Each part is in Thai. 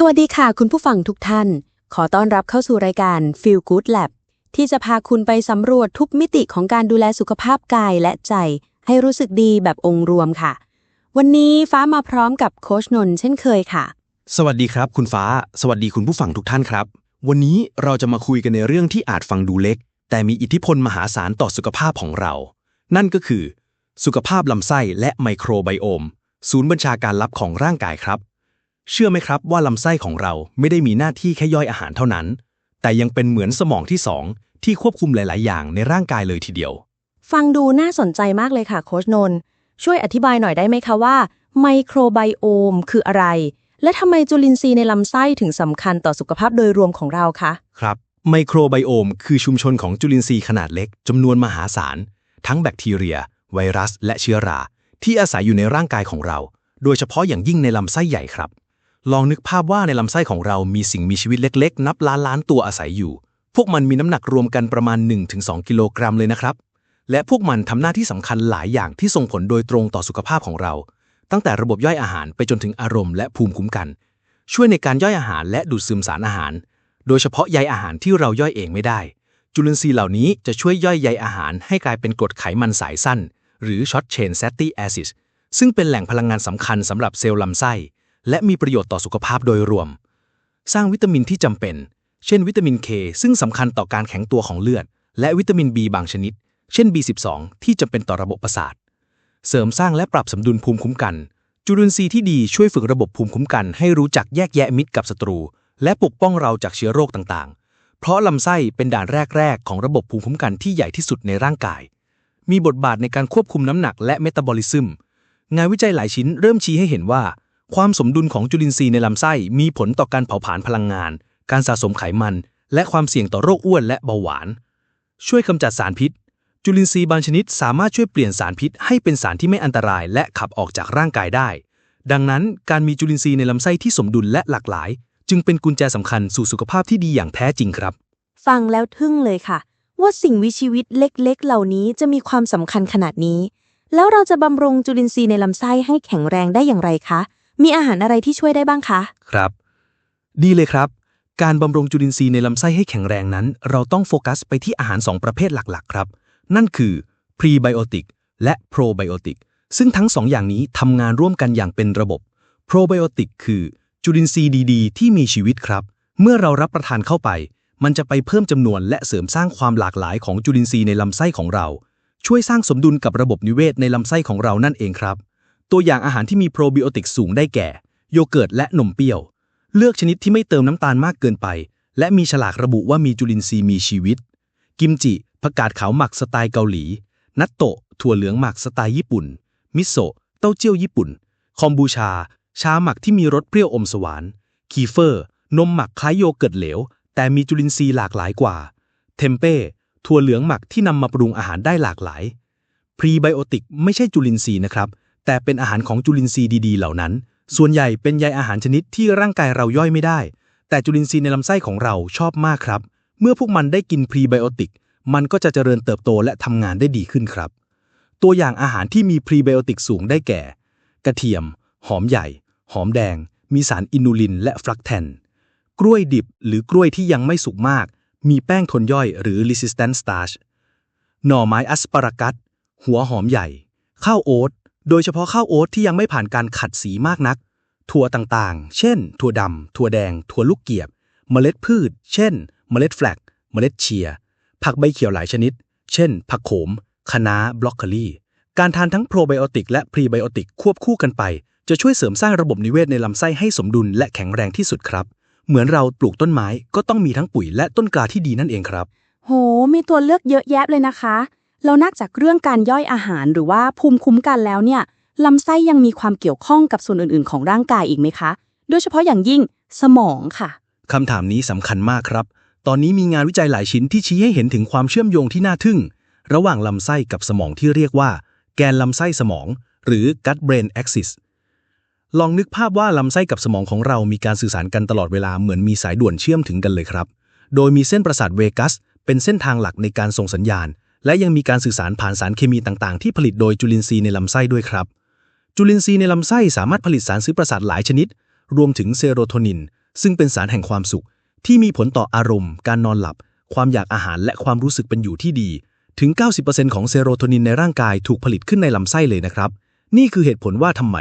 สวัสดีค่ะ คุณผู้ฟังทุกท่าน ขอต้อนรับเข้าสู่รายการ Feel Good Lab ที่จะพาคุณไปสำรวจทุกมิติของการดูแลสุขภาพกายและใจ ให้รู้สึกดีแบบองค์รวมค่ะ วันนี้ฟ้ามาพร้อมกับโคชนนท์เช่นเคยค่ะ สวัสดีครับ คุณฟ้า สวัสดีคุณผู้ฟังทุกท่านครับ วันนี้เราจะมาคุยกันในเรื่องที่อาจฟังดูเล็ก แต่มีอิทธิพลมหาศาลต่อสุขภาพของเรา นั่นก็คือ สุขภาพลำไส้และไมโครไบโอม ศูนย์บัญชาการลับของร่างกายครับ เชื่อไหมครับว่าลำไส้ของเราไม่ได้มีหน้าที่แค่ย่อยอาหารเท่านั้น แต่ยังเป็นเหมือนสมองที่สองที่ควบคุมหลาย ๆ อย่างในร่างกายเลยทีเดียว ฟังดูน่าสนใจมากเลยค่ะโคชนนท์ช่วยอธิบายหน่อยได้ไหมคะว่า ไมโครไบโอมคืออะไร และทำไมจุลินทรีย์ในลำไส้ถึงสำคัญต่อสุขภาพโดยรวมของเราคะ ครับ ไมโครไบโอมคือชุมชนของจุลินทรีย์ขนาดเล็กจำนวนมหาศาล ทั้งแบคทีเรีย ไวรัส และเชื้อรา ที่อาศัยอยู่ในร่างกายของเรา โดยเฉพาะอย่างยิ่งในลำไส้ใหญ่ครับ ลองนึกภาพว่าในลำไส้ของเรามีสิ่งมีชีวิตเล็กๆ นับล้านล้านตัวอาศัยอยู่ พวกมันมีน้ำหนักรวมกันประมาณ 1-2 กิโลกรัมเลยนะครับ และพวกมันทำหน้าที่สำคัญหลายอย่างที่ส่งผลโดยตรงต่อสุขภาพของเรา ตั้งแต่ระบบย่อยอาหารไปจนถึงอารมณ์และภูมิคุ้มกัน ช่วยในการย่อยอาหารและดูดซึมสารอาหาร โดยเฉพาะใยอาหารที่เราย่อยเองไม่ได้ จุลินทรีย์เหล่านี้จะช่วยย่อยใยอาหารให้กลายเป็นกรดไขมันสายสั้น หรือ short chain fatty acids ซึ่งเป็นแหล่งพลังงานสำคัญสำหรับเซลล์ลำไส้ และมีประโยชน์ต่อสุขภาพโดยรวม สร้างวิตามินที่จำเป็น เช่นวิตามิน K ซึ่งสำคัญต่อการแข็งตัวของเลือด และวิตามิน B บางชนิด เช่น B12 ที่จำเป็นต่อระบบประสาท เสริมสร้างและปรับสมดุลภูมิคุ้มกัน จุลินทรีย์ที่ดีช่วยฝึกระบบภูมิคุ้มกัน ให้รู้จักแยกแยะมิตรกับศัตรู และปกป้องเราจากเชื้อโรคต่างๆ เพราะลำไส้เป็นด่านแรกๆของระบบภูมิคุ้มกันที่ใหญ่ที่สุดในร่างกาย มีบทบาทในการควบคุมน้ำหนักและเมตาบอลิซึมงานวิจัยหลายชิ้นเริ่มชี้ให้เห็นว่า ความสมดุลของจุลินทรีย์ในลำไส้มีผลต่อการเผาผลาญพลังงาน การสะสมไขมัน และความเสี่ยงต่อโรคอ้วนและเบาหวาน ช่วยกำจัดสารพิษ จุลินทรีย์บางชนิดสามารถช่วยเปลี่ยนสารพิษให้เป็นสารที่ไม่อันตรายและขับออกจากร่างกายได้ ดังนั้นการมีจุลินทรีย์ในลำไส้ที่สมดุลและหลากหลาย จึงเป็นกุญแจสำคัญสู่สุขภาพที่ดีอย่างแท้จริงครับ ฟังแล้วทึ่งเลยค่ะ ว่าสิ่งมีชีวิตเล็กๆ เหล่านี้จะมีความสำคัญขนาดนี้ แล้วเราจะบำรุงจุลินทรีย์ในลำไส้ให้แข็งแรงได้อย่างไรคะ มีอาหารอะไรที่ช่วยได้บ้างคะ ครับ ดีเลยครับ การบำรุงจุลินทรีย์ในลำไส้ให้แข็งแรงนั้น เราต้องโฟกัสไปที่อาหาร 2 ประเภทหลักๆ ครับ นั่นคือพรีไบโอติกและโปรไบโอติกซึ่งทั้ง 2 อย่างนี้ทำงานร่วมกันอย่างเป็นระบบโปรไบโอติกคือจุลินทรีย์ดีๆ ที่มีชีวิตครับ เมื่อเรารับประทานเข้าไป มันจะไปเพิ่มจำนวนและเสริมสร้างความหลากหลายของจุลินทรีย์ในลำไส้ของเรา ช่วยสร้างสมดุลกับระบบนิเวศในลำไส้ของเรานั่นเองครับ ตัวอย่างอาหารที่มีโปรไบโอติกสูงได้แก่ โยเกิร์ตและนมเปรี้ยว เลือกชนิดที่ไม่เติมน้ำตาลมากเกินไป และมีฉลากระบุว่ามีจุลินทรีย์มีชีวิต กิมจิผักกาดขาวหมักสไตล์เกาหลี นัตโตะถั่วเหลืองหมักสไตล์ญี่ปุ่น มิโซะเต้าเจี้ยวญี่ปุ่น คอมบูชา ชาหมักที่มีรสเปรี้ยวอมสวานคีเฟอร์ นมหมักคล้ายโยเกิร์ตเหลว แต่มีจุลินทรีย์หลากหลายกว่า เทมเป้ ถั่วเหลืองหมักที่นำมาปรุงอาหารได้หลากหลาย พรีไบโอติกไม่ใช่จุลินทรีย์นะครับ แต่เป็นอาหารของจุลินทรีย์ดีๆ เหล่านั้น ส่วนใหญ่เป็นใยอาหารชนิดที่ร่างกายเราย่อยไม่ได้ แต่จุลินทรีย์ในลำไส้ของเราชอบมากครับ เมื่อพวกมันได้กินพรีไบโอติก มันก็จะเจริญเติบโตและทำงานได้ดีขึ้นครับ ตัวอย่างอาหารที่มีพรีไบโอติกสูงได้แก่ กระเทียม หอมใหญ่ หอมแดง มีสารอินูลิน และฟลักแทน กล้วยดิบหรือกล้วยที่ยังไม่สุกมาก มีแป้งทนย่อยหรือ resistant starch หน่อไม้อัสปารากัส หัวหอมใหญ่ ข้าวโอ๊ต โดยเฉพาะข้าวโอ๊ตที่ยังไม่ผ่านการขัดสีมากนัก ถั่วต่างๆ เช่น ถั่วดำ ถั่วแดง ถั่วลูกเกียบ เมล็ดพืช เช่น เมล็ดแฟลก เมล็ดเชีย ผักใบเขียวหลายชนิด เช่น ผักโขม คะน้า บล็อกโคลีการทานทั้งโปรไบโอติกและพรีไบโอติกควบคู่กันไป จะช่วยเสริมสร้างระบบนิเวศในลำไส้ให้สมดุลและแข็งแรงที่สุดครับ เหมือนเราปลูกต้นไม้ก็ต้องมีทั้งปุ๋ยและต้นกล้าที่ดีนั่นเองครับ โห มีตัวเลือกเยอะแยะเลยนะคะ แล้วนอกจากเรื่องการย่อยอาหารหรือว่าภูมิคุ้มกันแล้วเนี่ยลำไส้ยังมีความเกี่ยวข้องกับส่วนอื่นๆ ของร่างกายอีกไหมคะ โดยเฉพาะอย่างยิ่งสมองค่ะคำถามนี้สำคัญมากครับ ตอนนี้มีงานวิจัยหลายชิ้นที่ชี้ให้เห็นถึงความเชื่อมโยงที่น่าทึ่ง ระหว่างลำไส้กับสมองที่เรียกว่า แกนลำไส้สมอง หรือ gut brain axis ลองนึกภาพว่าลำไส้กับสมองของเรามีการสื่อสารกันตลอดเวลาเหมือนมีสายด่วนเชื่อมถึงกันเลยครับ โดยมีเส้นประสาทเวกัส เป็นเส้นทางหลักในการส่งสัญญาณ และยังมีการสื่อสารผ่านสารเคมีต่างๆ ที่ผลิตโดยจุลินทรีย์ในลำไส้ด้วยครับ จุลินทรีย์ในลำไส้สามารถผลิตสารซื้อประสาทหลายชนิด รวมถึงเซโรโทนิน ซึ่งเป็นสารแห่งความสุข ที่มีผลต่ออารมณ์ การนอนหลับ ความอยากอาหารและความรู้สึกเป็นอยู่ที่ดี ถึง 90%ของเซโรโทนินในร่างกายถูกผลิตขึ้นในลำไส้เลยนะครับ นี่คือเหตุผลว่าทำไม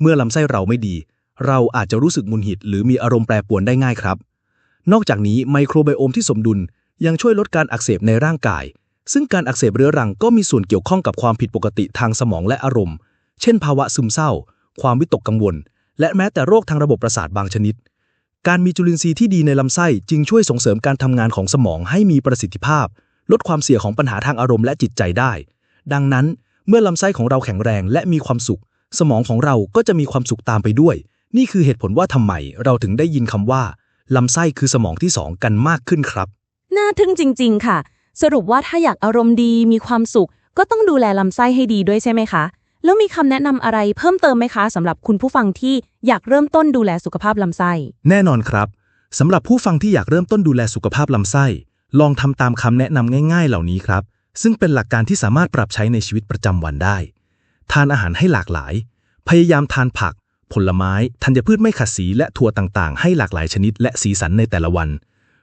เมื่อลำไส้เราไม่ดี เราอาจจะรู้สึกมุนหิด หรือมีอารมณ์แปรปรวนได้ง่ายครับ นอกจากนี้ไมโครไบโอมที่สมดุลยังช่วยลดการอักเสบในร่างกาย ซึ่งการอักเสบเรื้อรังก็มีส่วนเกี่ยวข้องกับความผิดปกติทางสมองและอารมณ์ เช่น ภาวะซึมเศร้า ความวิตกกังวล และแม้แต่โรคทางระบบประสาทบางชนิด การมีจุลินทรีย์ที่ดีในลำไส้จึงช่วยส่งเสริมการทำงานของสมองให้มีประสิทธิภาพ ลดความเสี่ยงของปัญหาทางอารมณ์และจิตใจได้ ดังนั้น เมื่อลำไส้ของเราแข็งแรงและมีความสุข สมองของเราก็จะมีความสุขตามไปด้วย นี่คือเหตุผลว่าทำไมเราถึงได้ยินคำว่าลำไส้คือสมองที่สองกันมากขึ้นครับ น่าทึ่งจริง ๆ ค่ะ สรุปว่าถ้าอยากอารมณ์ดีมีความสุข ก็ต้องดูแลลำไส้ให้ดีด้วยใช่ไหมคะ แล้วมีคำแนะนำอะไรเพิ่มเติมไหมคะสำหรับคุณผู้ฟังที่อยากเริ่มต้นดูแลสุขภาพลำไส้ แน่นอนครับสำหรับผู้ฟังที่อยากเริ่มต้นดูแลสุขภาพลำไส้ ลองทำตามคำแนะนำง่าย ๆ เหล่านี้ครับ ซึ่งเป็นหลักการที่สามารถปรับใช้ในชีวิตประจำวันได้ ทานอาหารให้หลากหลาย พยายามทานผัก ผลไม้ ธัญพืชไม่ขัดสีและถั่วต่างๆ ให้หลากหลายชนิดและสีสันในแต่ละวัน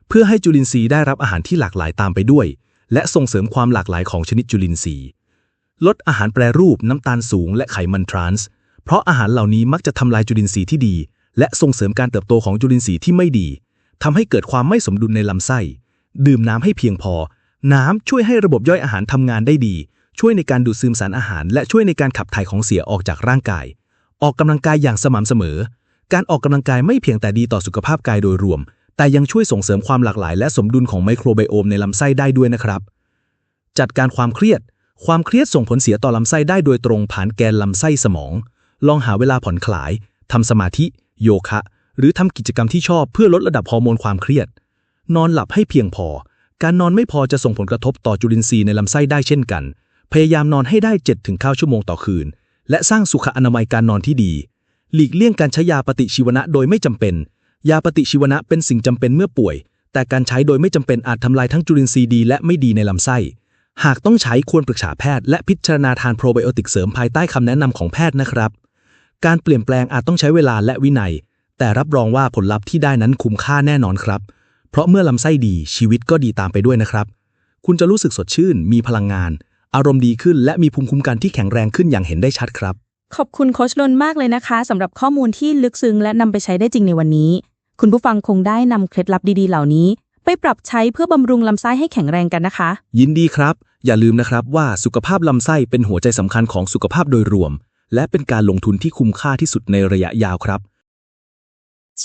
เพื่อให้จุลินทรีย์ได้รับอาหารที่หลากหลายตามไปด้วย และส่งเสริมความหลากหลายของชนิดจุลินทรีย์ ลดอาหารแปรรูปน้ำตาลสูง และไขมันทรานส์ เพราะอาหารเหล่านี้มักจะทำลายจุลินทรีย์ที่ดี และส่งเสริมการเติบโตของจุลินทรีย์ที่ไม่ดีทำให้เกิดความไม่สมดุลในลำไส้ ดื่มน้ำให้เพียงพอ น้ำช่วยให้ระบบย่อยอาหารทำงานได้ดี ช่วยในการดูดซึมสารอาหาร และช่วยในการขับถ่ายของเสียออกจากร่างกาย ออกกำลังกายอย่างสม่ำเสมอ การออกกำลังกายไม่เพียงแต่ดีต่อสุขภาพกายโดยรวม แต่ยังช่วยส่งเสริมความหลากหลาย และสมดุลของไมโครไบโอมในลำไส้ได้ด้วยนะครับ จัดการความเครียด ความเครียดส่งผลเสียต่อลำไส้ได้โดยตรงผ่านแกนลำไส้สมอง ลองหาเวลาผ่อนคลายทำสมาธิ โยคะ หรือทำกิจกรรมที่ชอบเพื่อลดระดับฮอร์โมนความเครียด นอนหลับให้เพียงพอ การนอนไม่พอจะส่งผลกระทบต่อจุลินทรีย์ในลำไส้ได้เช่นกัน พยายามนอนให้ได้ 7-9 ชั่วโมงต่อคืน และสร้างสุขอนามัยการนอนที่ดี หลีกเลี่ยงการใช้ยาปฏิชีวนะโดยไม่จำเป็น ยาปฏิชีวนะเป็นสิ่งจำเป็นเมื่อป่วย แต่การใช้โดยไม่จำเป็นอาจทำลายทั้งจุลินทรีย์ดีและไม่ดีในลำไส้ หากต้องใช้ควรปรึกษาแพทย์และพิจารณาทานโปรไบโอติกเสริมภายใต้คำแนะนำของแพทย์นะครับ การเปลี่ยนแปลงอาจต้องใช้เวลาและวินัย แต่รับรองว่าผลลัพธ์ที่ได้นั้นคุ้มค่าแน่นอนครับ เพราะเมื่อลำไส้ดีชีวิตก็ดีตามไปด้วยนะครับ คุณจะรู้สึกสดชื่น มีพลังงาน อารมณ์ดีขึ้น และมีภูมิคุ้มกันที่แข็งแรงขึ้นอย่างเห็นได้ชัดครับขอบคุณโคชลนมากเลยนะคะสำหรับข้อมูลที่ลึกซึ้งและนำไปใช้ได้จริงในวันนี้ คุณผู้ฟังคงได้นำเคล็ดลับดีๆ เหล่านี้ ไปปรับใช้เพื่อบำรุงลำไส้ให้แข็งแรงกันนะคะ ยินดีครับ อย่าลืมนะครับว่าสุขภาพลำไส้เป็นหัวใจสำคัญของสุขภาพโดยรวม และเป็นการลงทุนที่คุ้มค่าที่สุดในระยะยาวครับ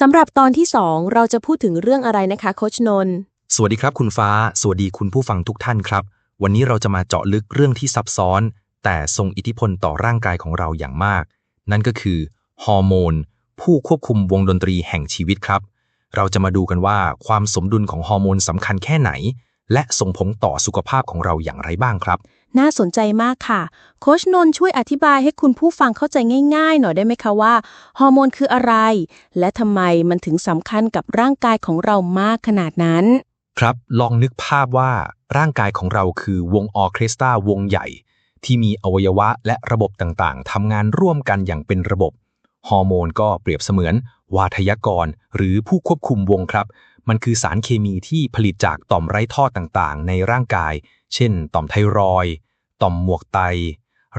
สำหรับตอนที่ 2 เราจะพูดถึงเรื่องอะไรนะคะโคชนนท์สวัสดีครับคุณฟ้า สวัสดีคุณผู้ฟังทุกท่านครับ วันนี้เราจะมาเจาะลึกเรื่องที่ซับซ้อน แต่ทรงอิทธิพลต่อร่างกายของเราอย่างมาก นั่นก็คือฮอร์โมน ผู้ควบคุมวงดนตรีแห่งชีวิตครับ เราจะมาดูกันว่าความสมดุลของฮอร์โมนสำคัญแค่ไหน และส่งผลต่อสุขภาพของเราอย่างไรบ้างครับ น่าสนใจมากค่ะ โคชนนท์ช่วยอธิบายให้คุณผู้ฟังเข้าใจง่ายๆ หน่อยได้ไหมคะว่าฮอร์โมนคืออะไร และทำไมมันถึงสำคัญกับร่างกายของเรามากขนาดนั้น ครับลองนึกภาพว่าร่างกายของเราคือวงออร์เคสตราวงใหญ่ ที่มีอวัยวะและระบบต่างๆทำงานร่วมกันอย่างเป็นระบบ ฮอร์โมนก็เปรียบเสมือน วาทยกร หรือผู้ควบคุมวงครับ มันคือสารเคมีที่ผลิตจากต่อมไร้ท่อต่างๆ ในร่างกาย เช่น ต่อมไทรอยต่อมหมวกไต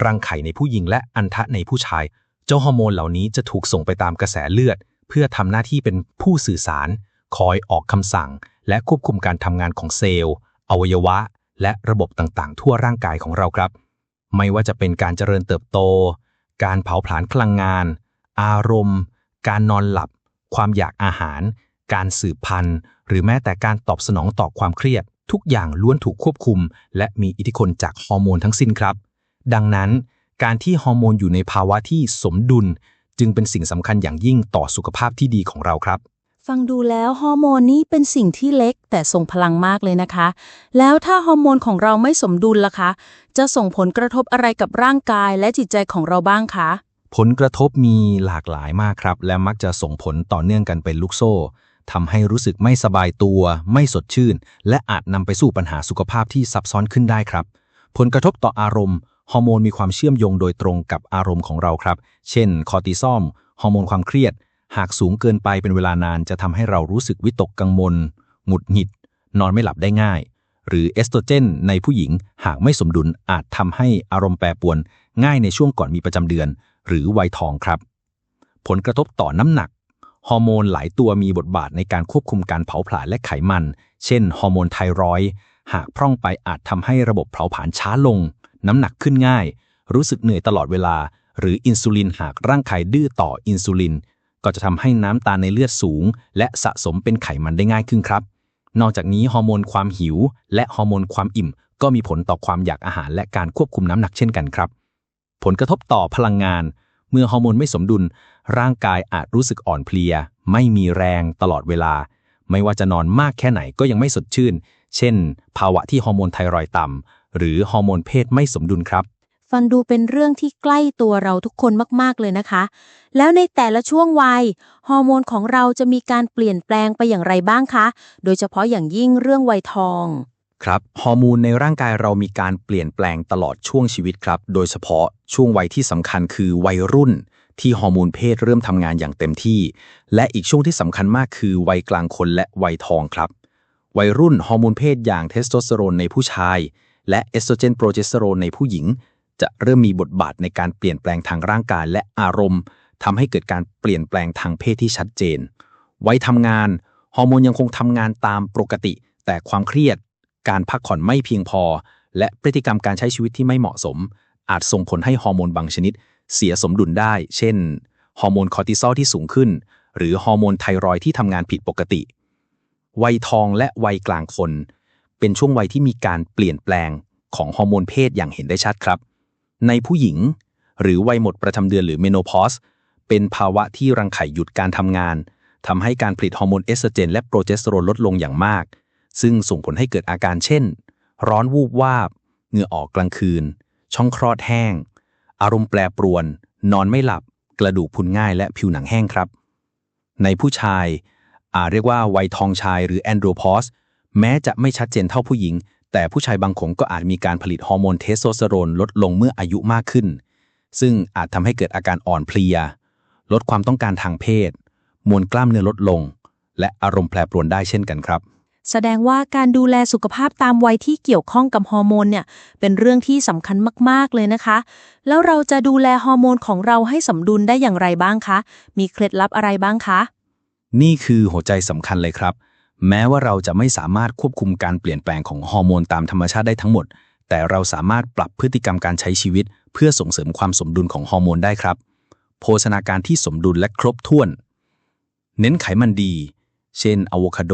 รังไข่ในผู้หญิงและอันทะในผู้ชาย เจ้าฮอร์โมนเหล่านี้จะถูกส่งไปตามกระแสเลือด เพื่อทำหน้าที่เป็นผู้สื่อสาร คอยออกคำสั่ง และควบคุมการทำงานของเซลล์ อวัยวะ และระบบต่างๆ ทั่วร่างกายของเราครับ ไม่ว่าจะเป็นการเจริญเติบโต การเผาผลาญพลังงาน อารมณ์ การนอนหลับ ความอยากอาหาร การสืบพันธุ์ หรือแม้แต่การตอบสนองต่อความเครียด ทุกอย่างล้วนถูกควบคุม และมีอิทธิพลจากฮอร์โมนทั้งสิ้นครับ ดังนั้น การที่ฮอร์โมนอยู่ในภาวะที่สมดุล จึงเป็นสิ่งสำคัญอย่างยิ่งต่อสุขภาพที่ดีของเราครับฟังดูแล้วฮอร์โมนนี่เป็นสิ่งที่เล็กแต่ทรงพลังมากเลยนะคะ แล้วถ้าฮอร์โมนของเราไม่สมดุลล่ะคะ จะส่งผลกระทบอะไรกับร่างกายและจิตใจของเราบ้างคะ ผลกระทบมีหลากหลายมากครับ และมักจะส่งผลต่อเนื่องกันเป็นลูกโซ่ทำให้รู้สึกไม่สบายตัว ไม่สดชื่น และอาจนำไปสู่ปัญหาสุขภาพที่ซับซ้อนขึ้นได้ครับ ผลกระทบต่ออารมณ์ฮอร์โมนมีความเชื่อมโยงโดยตรงกับอารมณ์ของเราครับ เช่น คอร์ติซอลฮอร์โมนความเครียด หากสูงเกินไปเป็นเวลานานจะทำให้เรารู้สึกวิตกกังวลหงุดหงิด นอนไม่หลับได้ง่าย หรือเอสโตรเจน ในผู้หญิงหากไม่สมดุลอาจทำให้อารมณ์แปรปรวน ง่ายในช่วงก่อนมีประจำเดือน หรือวัยทองครับ ผลกระทบต่อน้ำหนัก ฮอร์โมนหลายตัวมีบทบาทในการควบคุมการเผาผลาญและไขมัน เช่น ฮอร์โมนไทรอยหากพร่องไปอาจทำให้ระบบเผาผลาญช้าลง น้ำหนักขึ้นง่าย รู้สึกเหนื่อยตลอดเวลา หรืออินซูลินหากร่างกายดื้อต่ออินซูลิน ก็จะทำให้น้ำตาลในเลือดสูง และสะสมเป็นไขมันได้ง่ายขึ้นครับ นอกจากนี้ฮอร์โมนความหิว และฮอร์โมนความอิ่ม ก็มีผลต่อความอยากอาหารและการควบคุมน้ำหนักเช่นกันครับ ผลกระทบต่อพลังงาน เมื่อฮอร์โมนไม่สมดุล ร่างกายอาจรู้สึกอ่อนเพลีย ไม่มีแรงตลอดเวลา ไม่ว่าจะนอนมากแค่ไหนก็ยังไม่สดชื่น เช่น ภาวะที่ฮอร์โมนไทรอยต่ำหรือฮอร์โมนเพศไม่สมดุลครับ ฟังดูเป็นเรื่องที่ใกล้ตัวเราทุกคนมาก ๆ เลยนะคะ แล้วในแต่ละช่วงวัยฮอร์โมนของเราจะมีการเปลี่ยนแปลงไปอย่างไรบ้างคะ โดยเฉพาะอย่างยิ่งเรื่องวัยทอง ครับฮอร์โมนในร่างกายเรามีการเปลี่ยนแปลงตลอดช่วงชีวิตครับ โดยเฉพาะช่วงวัยที่สำคัญคือวัยรุ่น ที่ฮอร์โมนเพศเริ่มทำงานอย่างเต็มที่ และอีกช่วงที่สำคัญมากคือวัยกลางคนและวัยทองครับ วัยรุ่นฮอร์โมนเพศอย่างเทสโทสเตอโรนในผู้ชาย และเอสโตรเจนโปรเจสเตอโรนในผู้หญิง จะเริ่มมีบทบาทในการเปลี่ยนแปลงทางร่างกายและอารมณ์ทำให้เกิดการเปลี่ยนแปลงทางเพศที่ชัดเจนวัยทำงาน ฮอร์โมนยังคงทำงานตามปกติ แต่ความเครียด การพักผ่อนไม่เพียงพอ และพฤติกรรมการใช้ชีวิตที่ไม่เหมาะสม อาจส่งผลให้ฮอร์โมนบางชนิด เสียสมดุลได้ เช่น ฮอร์โมนคอร์ติซอลที่สูงขึ้น หรือฮอร์โมนไทรอยที่ทำงานผิดปกติ วัยทองและวัยกลางคน เป็นช่วงวัยที่มีการเปลี่ยนแปลงของฮอร์โมนเพศอย่างเห็นได้ชัดครับ ในผู้หญิง หรือวัยหมดประจำเดือนหรือเมโนพอสเป็นภาวะที่รังไข่หยุดการทำงานทำให้การผลิตฮอร์โมนเอสโตรเจนและโปรเจสเตอโรนลดลงอย่างมาก ซึ่งส่งผลให้เกิดอาการเช่น ร้อนวูบวาบ เหงื่อออกกลางคืน ช่องคลอดแห้ง อารมณ์แปรปรวน นอนไม่หลับ กระดูกพุนง่ายและผิวหนังแห้งครับ ในผู้ชายอาจเรียกว่าวัยทองชายหรือแอนโดรพอสแม้จะไม่ชัดเจนเท่าผู้หญิง แต่ผู้ชายบางคนก็อาจมีการผลิตฮอร์โมนเทสโทสเตอโรนลดลงเมื่ออายุมากขึ้น ซึ่งอาจทำให้เกิดอาการอ่อนเพลีย ลดความต้องการทางเพศ มวลกล้ามเนื้อลดลง และอารมณ์แปรปรวนได้เช่นกันครับ แสดงว่าการดูแลสุขภาพตามวัยที่เกี่ยวข้องกับฮอร์โมนเนี่ยเป็นเรื่องที่สำคัญมากๆเลยนะคะ แล้วเราจะดูแลฮอร์โมนของเราให้สมดุลได้อย่างไรบ้างคะ มีเคล็ดลับอะไรบ้างคะ นี่คือหัวใจสำคัญเลยครับ แม้ว่าเราจะไม่สามารถควบคุมการเปลี่ยนแปลงของฮอร์โมนตามธรรมชาติได้ทั้งหมด แต่เราสามารถปรับพฤติกรรมการใช้ชีวิต เพื่อส่งเสริมความสมดุลของฮอร์โมนได้ครับ โภชนาการที่สมดุลและครบถ้วน เน้นไขมันดี เช่นอะโวคาโด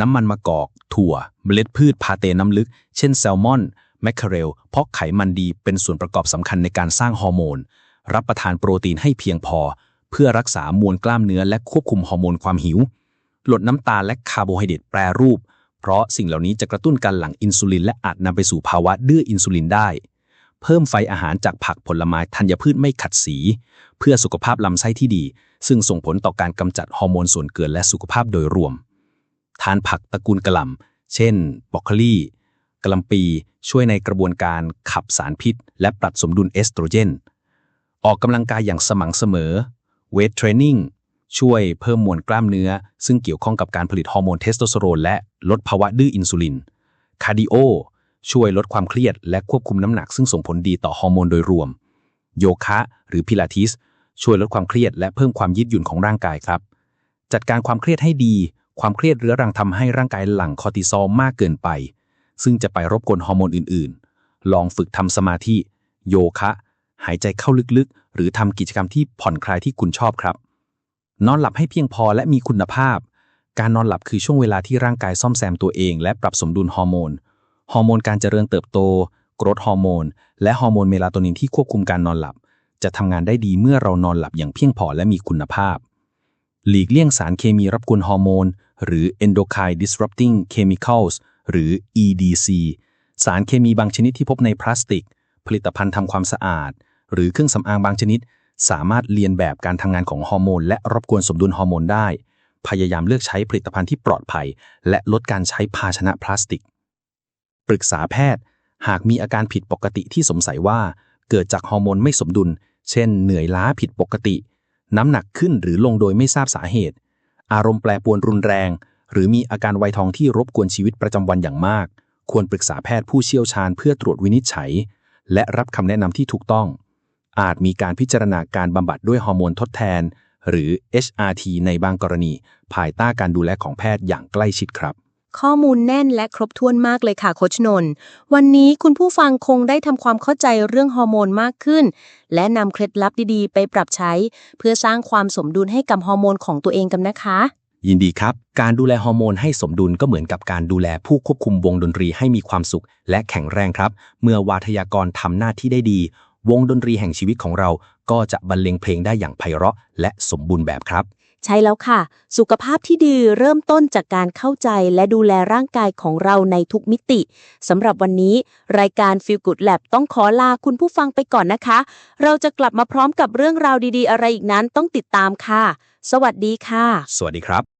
น้ำมันมะกอก ถั่ว เมล็ดพืชพาเตน้ำลึก เช่นแซลมอน แมคเคเรล เพราะไขมันดีเป็นส่วนประกอบสำคัญในการสร้างฮอร์โมน รับประทานโปรตีนให้เพียงพอ เพื่อรักษามวลกล้ามเนื้อและควบคุมฮอร์โมนความหิว ลดน้ำตาลและคาร์โบไฮเดรตแปรรูป เพราะสิ่งเหล่านี้จะกระตุ้นการหลั่งอินซูลินและอาจนำไปสู่ภาวะดื้ออินซูลินได้ เพิ่มไฟอาหารจากผักผลไม้ธัญพืชไม่ขัดสี เพื่อสุขภาพลำไส้ที่ดี ซึ่งส่งผลต่อการกำจัดฮอร์โมนส่วนเกินและสุขภาพโดยรวม ทานผักตระกูลกระหล่ำ เช่นบรอกโคลีกระหล่ำปีช่วยในกระบวนการขับสารพิษ และปรับสมดุลเอสโตรเจน ออกกำลังกายอย่างสม่ำเสมอเวทเทรนนิ่งช่วยเพิ่มมวลกล้ามเนื้อ ซึ่งเกี่ยวข้องกับการผลิตฮอร์โมนเทสโทสเตอโรนและลดภาวะดื้ออินซูลินคาร์ดิโอช่วยลดความเครียดและควบคุมน้ำหนักซึ่งส่งผลดีต่อฮอร์โมนโดยรวม โยคะ หรือพิลาทิส ช่วยลดความเครียดและเพิ่มความยืดหยุ่นของร่างกายครับ จัดการความเครียดให้ดี ความเครียดเรื้อรังทำให้ร่างกายหลั่งคอร์ติซอลมากเกินไป ซึ่งจะไปรบกวนฮอร์โมนอื่น ๆ ลองฝึกทำสมาธิ โยคะ หายใจเข้าลึกๆ หรือทำกิจกรรมที่ผ่อนคลายที่คุณชอบครับ นอนหลับให้เพียงพอและมีคุณภาพ การนอนหลับคือช่วงเวลาที่ร่างกายซ่อมแซมตัวเอง และปรับสมดุลฮอร์โมน ฮอร์โมนการเจริญเติบโตกรดฮอร์โมน และฮอร์โมนเมลาโทนินที่ควบคุมการนอนหลับ จะทำงานได้ดีเมื่อเรานอนหลับอย่างเพียงพอและมีคุณภาพ หลีกเลี่ยงสารเคมีรบกวนฮอร์โมน หรือ endocrine disrupting chemicals หรือ EDC สารเคมีบางชนิดที่พบในพลาสติก ผลิตภัณฑ์ทำความสะอาด หรือเครื่องสำอางบางชนิด สามารถเลียนแบบการทำงานของฮอร์โมน และรบกวนสมดุลฮอร์โมนได้ พยายามเลือกใช้ผลิตภัณฑ์ที่ปลอดภัย และลดการใช้ภาชนะพลาสติก ปรึกษาแพทย์ หากมีอาการผิดปกติที่สงสัยว่า เกิดจากฮอร์โมนไม่สมดุล เช่น เหนื่อยล้าผิดปกติ น้ำหนักขึ้นหรือลงโดยไม่ทราบสาเหตุ อารมณ์แปรปรวนรุนแรง หรือมีอาการไวยทองที่รบกวนชีวิตประจำวันอย่างมาก ควรปรึกษาแพทย์ผู้เชี่ยวชาญเพื่อตรวจวินิจฉัย และรับคำแนะนำที่ถูกต้อง อาจมีการพิจารณาการบำบัดด้วยฮอร์โมนทดแทน หรือ HRT ในบางกรณี ภายใต้การดูแลของแพทย์อย่างใกล้ชิดครับ ข้อมูลแน่นและครบถ้วนมากเลยค่ะโคชนน์วันนี้คุณผู้ฟังคงได้ทำความเข้าใจเรื่องฮอร์โมนมากขึ้น และนำเคล็ดลับดีๆ ไปปรับใช้ เพื่อสร้างความสมดุลให้กับฮอร์โมนของตัวเองกันนะคะ ยินดีครับ การดูแลฮอร์โมนให้สมดุลก็เหมือนกับการดูแลผู้ควบคุมวงดนตรีให้มีความสุข และแข็งแรงครับ เมื่อวาทยากรทำหน้าที่ได้ดี วงดนตรีแห่งชีวิตของเรา ก็จะบรรเลงเพลงได้อย่างไพเราะ และสมบูรณ์แบบครับ ใช่แล้วค่ะ สุขภาพที่ดีเริ่มต้นจากการเข้าใจและดูแลร่างกายของเราในทุกมิติสำหรับวันนี้ รายการ Feel Good Lab ต้องขอลาคุณผู้ฟังไปก่อนนะคะ เราจะกลับมาพร้อมกับเรื่องราวดีๆ อะไรอีกนั้นต้องติดตามค่ะ สวัสดีค่ะ สวัสดีครับ